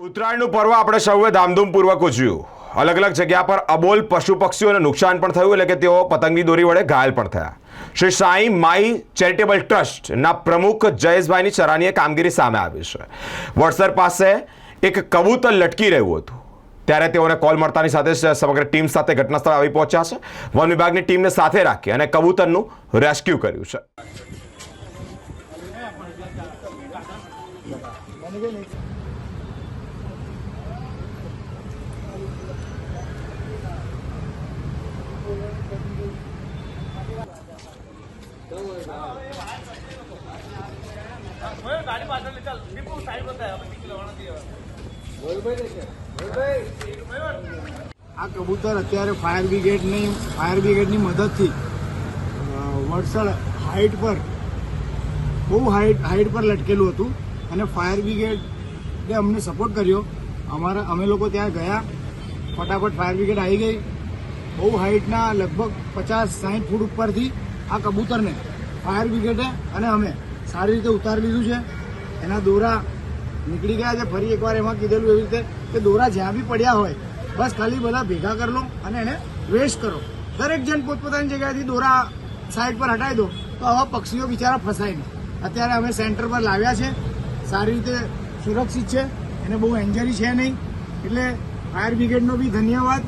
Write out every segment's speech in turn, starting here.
ઉત્તરાયણનું પર્વ આપણે સૌએ ધામધૂમપૂર્વક ઉજવ્યું. અલગ અલગ જગ્યા પર અબોલ પશુ પક્ષીઓને નુકસાન પણ થયું, એટલે કે તેઓ પતંગની દોરી વડે ઘાયલ પણ થયા. શ્રી સાંઈ માઈ ચેરિટેબલ ટ્રસ્ટના પ્રમુખ જયેશભાઈની સરાહનીય કામગીરી સામે આવી છે. વડસર પાસે એક કબૂતર લટકી રહ્યું હતું. ત્યારે તેઓને કોલ મળતાની સાથે સમગ્ર ટીમ સાથે ઘટનાસ્થળ આવી પહોંચ્યા છે. વન વિભાગની ટીમને સાથે રાખી અને કબૂતરનું રેસ્ક્યુ કર્યું છે. આ કબૂતર અત્યારે ફાયર બ્રિગેડની ફાયર બ્રિગેડની મદદથી વડસર હાઇટ પર બહુ હાઇટ હાઇટ પર લટકેલું હતું અને ફાયર બ્રિગેડે અમને સપોર્ટ કર્યો. અમારા અમે લોકો ત્યાં ગયા. ફટાફટ ફાયર બ્રિગેડ આવી ગઈ. બહુ હાઇટના લગભગ પચાસ સાહીઠ ફૂટ ઉપરથી આ કબૂતરને ફાયર બ્રિગેડે અને અમે સારી રીતે ઉતારી લીધું છે. એના દોરા નીકળી ગયા છે. ફરી એકવાર એમાં કીધેલું એવી રીતે કે દોરા જ્યાં બી પડ્યા હોય, બસ ખાલી બધા ભેગા કરી લો અને એને વેસ્ટ કરો. દરેક જણ પોતપોતાની જગ્યાએથી દોરા સાઈડ પર હટાવી દો, તો આવા પક્ષીઓ બિચારા ફસાય નહીં. અત્યારે અમે સેન્ટર પર લાવ્યા છે. સારી રીતે સુરક્ષિત છે. એને બહુ એન્જરી છે નહીં. એટલે ફાયર બ્રિગેડનો બી ધન્યવાદ.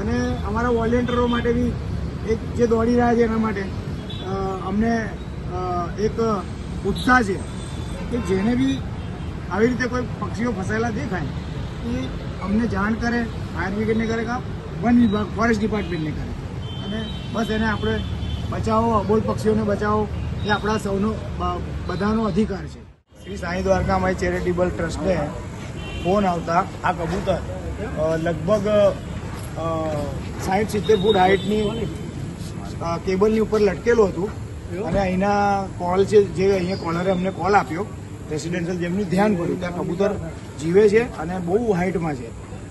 અને અમારા વોલેન્ટિયરો માટે બી એક જે દોડી રહ્યા છે એના માટે અમને એક ઉત્સાહ છે કે જેને બી આવી રીતે કોઈ પક્ષીઓ ફસાયેલા દેખાય, એ અમને જાણ કરે ફાયર બ્રિગેડને કરે કાં વન વિભાગ ફોરેસ્ટ ડિપાર્ટમેન્ટને કરે. અને બસ એને આપણે બચાવો, અબોલ પક્ષીઓને બચાવો, એ આપણા સૌનો બધાનો અધિકાર છે. શ્રી સાંઈ દ્વારકા માય ચેરિટેબલ ટ્રસ્ટને ફોન આવતા આ કબૂતર લગભગ સાઠ સિત્તેર ફૂટ હાઇટની કેબલની ઉપર લટકેલું હતું. અને અહીંના કોલ છે, જે અહીંયા કોલરે અમને કોલ આપ્યો રેસિડેન્શિયલ જેમનું ધ્યાન પડ્યું ત્યાં કબૂતર જીવે છે અને બહુ હાઇટમાં છે.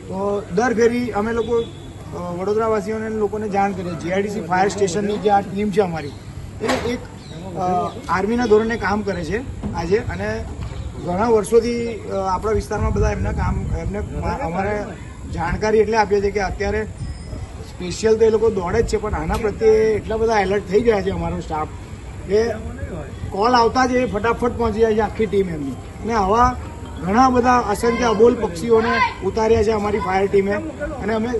તો દર ફેરી અમે લોકો વડોદરાવાસીઓને લોકોને જાણ કરીએ. જીઆઈડીસી ફાયર સ્ટેશનની જે આ ટીમ છે અમારી, એ એક આર્મીના ધોરણે કામ કરે છે આજે અને ઘણા વર્ષોથી આપણા વિસ્તારમાં બધા એમના કામ, એમને અમારે જાણકારી એટલે આપીએ છીએ કે અત્યારે સ્પેશિયલ તો એ લોકો દોડે જ છે, પણ આના પ્રત્યે એટલા બધા એલર્ટ થઈ ગયા છે અમારો સ્ટાફ કે કોલ આવતા જ એ ફટાફટ પહોંચી જાય છે આખી ટીમ એમની. અને આવા ઘણા બધા અસંખ્ય અબોલ પક્ષીઓને ઉતાર્યા છે અમારી ફાયર ટીમે અને અમે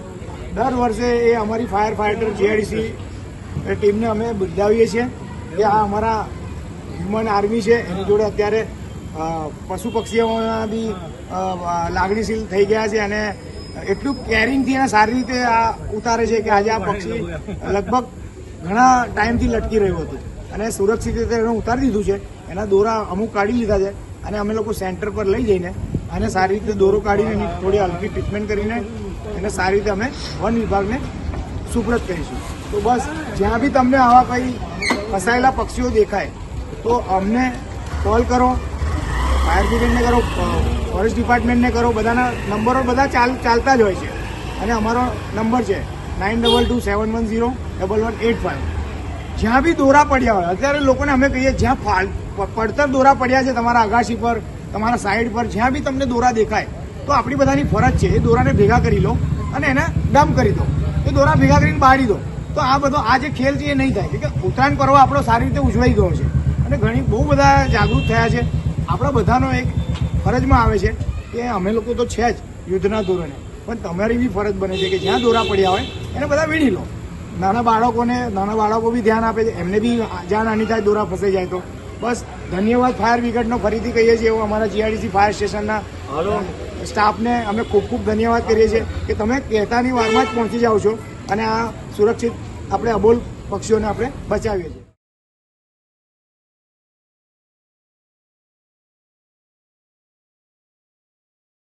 દર વર્ષે એ અમારી ફાયર ફાઈટર જીઆઈડીસી ટીમને અમે બિરદાવીએ છીએ કે આ અમારા હ્યુમન આર્મી છે, એની જોડે અત્યારે પશુ પક્ષીઓના બી લાગણીશીલ થઈ ગયા છે અને એટલું કેરિંગથી અને સારી રીતે આ ઉતારે છે કે આજે આ પક્ષી લગભગ ઘણા ટાઈમથી લટકી રહ્યું હતું. અને સુરક્ષિત રીતે એને ઉતારી દીધું છે. એના દોરા અમુક કાઢી લીધા છે અને અમે લોકો સેન્ટર પર લઈ જઈને અને સારી રીતે દોરો કાઢીને એની થોડી હલકી ટ્રીટમેન્ટ કરીને એને સારી રીતે અમે વન વિભાગને સુપ્રત કરીશું. તો બસ, જ્યાં બી તમને આવા કંઈ ફસાયેલા પક્ષીઓ દેખાય, તો અમને કોલ કરો. ફાયર બ્રિગેડને કરો ફોરેસ્ટ ડિપાર્ટમેન્ટને કરો, બધાના નંબરો બધા ચાલ, ચાલતા જ હોય છે. અને અમારો નંબર છે nine double two seven one zero double one eight five જ્યાં બી દોરા પડ્યા હોય, અત્યારે લોકોને અમે કહીએ, જ્યાં પડતર દોરા પડ્યા છે તમારા અગાશી પર, તમારા સાઈડ પર, જ્યાં બી તમને દોરા દેખાય, તો આપણી બધાની ફરજ છે, એ દોરાને ભેગા કરી લો અને એને ડમ્પ કરી દો. એ દોરા ભેગા કરીને બાળી દો. તો આ બધો, આ જે ખેલ છે એ નહીં થાય. કે ઉત્તરાયણ પર્વ આપણો સારી રીતે ઉજવાઈ ગયો છે. અને ઘણી, બહુ બધા જાગૃત થયા છે. આપણા બધાનો એક ફરજમાં આવે છે કે અમે લોકો તો છે જ યુદ્ધના ધોરણે. પણ તમારી બી ફરજ બને છે કે જ્યાં દોરા પડ્યા હોય એને બધા વીણી લો. નાના બાળકોને નાના બાળકો બી ધ્યાન આપે છે. એમને બી જ્યાં નાની થાય દોરા ફસાઈ જાય તો. બસ ધન્યવાદ ફાયર બ્રિગેડનો ફરીથી કહીએ છીએ એવું અમારા જીઆરડીસી ફાયર સ્ટેશનના સ્ટાફને અમે ખૂબ ખૂબ ધન્યવાદ કરીએ છીએ કે તમે કહેતાની વારમાં જ પહોંચી જાઓ છો અને આ સુરક્ષિત આપણે અબોલ પક્ષીઓને આપણે બચાવીએ છીએ.